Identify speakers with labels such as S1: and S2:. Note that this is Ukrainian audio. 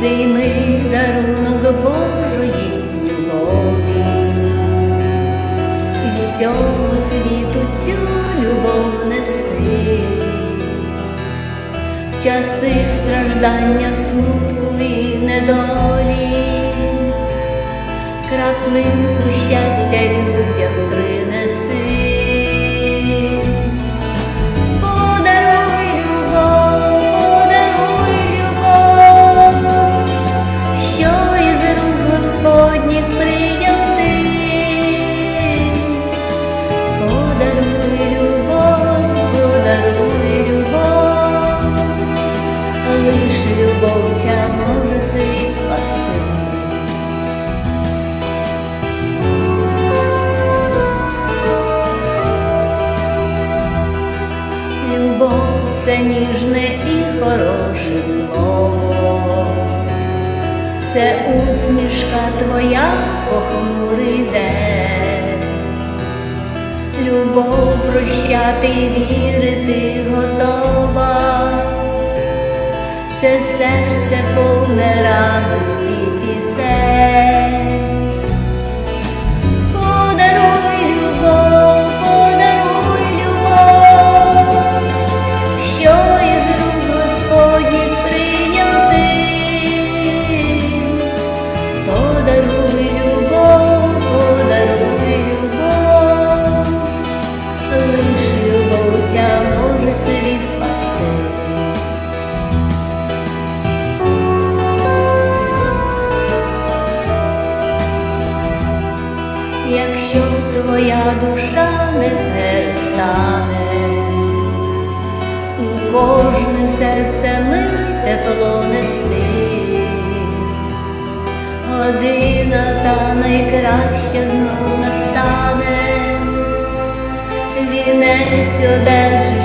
S1: прийми дарунок Божої любові, і всьому світу цю любов неси, часи страждання, смутку і недолі, краплинку щастя це ніжне і хороше слово, це усмішка твоя похмурий день. Любов прощати вірити готова, це серце повне радості пісень. Душа не перестане, у кожне серце мир тепло нести, година та найкраща знов настане, вінець одержиш